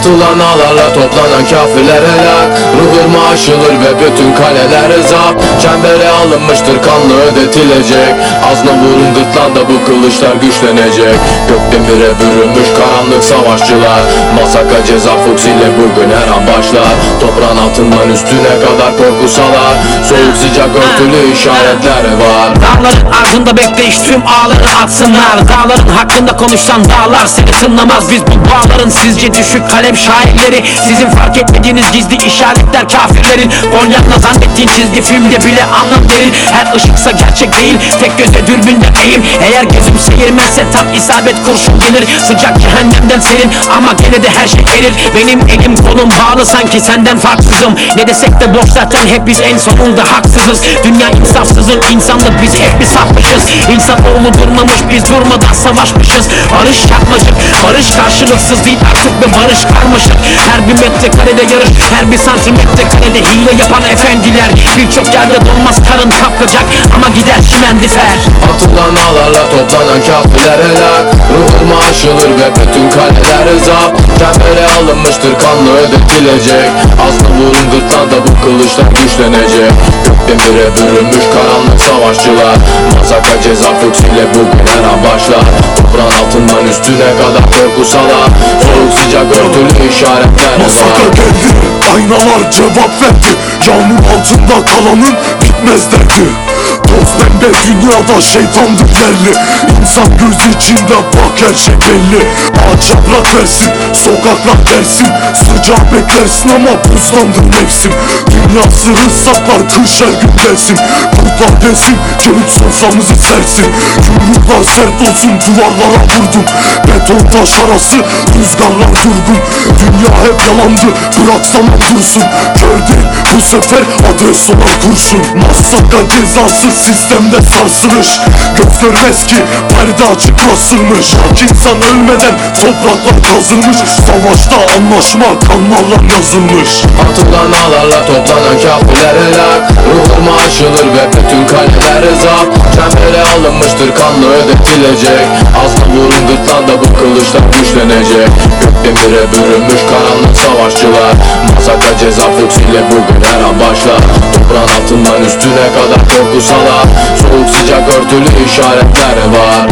Atılan ağlarla toplanan kafirler helak Ruhurma aşılır ve bütün kaleler zap. Çembere alınmıştır kanlı ödetilecek. Azna vurun gırtlanda bu kılıçlar güçlenecek. Gökdemire bürünmüş karanlık savaşçılar. Masaka ceza fuks ile bugün her an başlar. Toprağın altından üstüne kadar korku salar. Soğuk sıcak örtülü işaretler var. Dağların ardında bekleyiş tüm ağları atsınlar. Dağların hakkında konuşan dağlar seni tınlamaz. Biz bu bağların sizce düşük kalem şairleri Sizin fark etmediğiniz gizli işaretler kafirlerin. Polyanla zannettiğin çizgi filmde bile anlam derin Her ışıksa gerçek değil tek göze dürbünde eğim. Eğer gözüm seyirmezse tam isabet kurşun gelir. Sıcak cehennemden serin ama gene de her şey erir. Benim elim kolum bağlı sanki senden farksızım. Ne desek de boş zaten hep biz en sonunda haksızız. Dünya insafsızın insanlık biz hep bir sapmışız İnsanoğlu durmamış biz durmadan savaşmışız. Barış yapmacık barış karşılıksız değil artık bir barış karmaşık Her bir metrekarede yarış her bir santimetre karede hile yapan efendiler. Birçok yerde donmaz karın kaplayacak ama gider şimendifer Atılan ağlarla toplanan kafirler helak Ruhurma aşılır ve bütün kaleler zap Çembere alınmıştır kanlı ödetilecek. Aslı vurun gırtlanda bu kılıçlar güçlenecek. Gökdemire bürünmüş karanlık savaşçılar Masaka ceza ile bugün her başlar. Toprağın altından üstüne kadar korku salar Soğuk sıcak örtülü işaretler Masaka geldi Aynalar cevap verdi. Yağmur altında kalanın bitmez derdi. Toz pembe dünyada şeytandır yerli İnsan göz içinde bak her şey belli. Ağaç yaprak versin Sokaklar dersin. Sıcağı beklersin ama buzlandır mevsim. Dünya sırrı saklar kış her gün dersin Kurtlar gelsin gelip soframızı sersin Yumruklar sert olsun duvarlara vurdum. Beton taş arası rüzgarlar durgun Dünya hep yalandı bırak zaman dursun. Değil bu sefer adres olan kurşun. Masaka cezası sistemde sarsılış Göz görmez ki perde açık basılmış insan ölmeden topraklar kazılmış. Savaşta anlaşma kanlarla yazılmış. Atılan ağlarla toplanan kafirler helak Aşılır ve bütün kaleler zap Çembere alınmıştır kanlı ödetilecek. Asla vurun gırtlanda bu kılıçlar güçlenecek. Gökdemire bürünmüş karanlık savaşçılar. Masaka ceza fuks ile bugün her an başlar. Toprağın altından üstüne kadar korku salar Soğuk sıcak örtülü işaretler var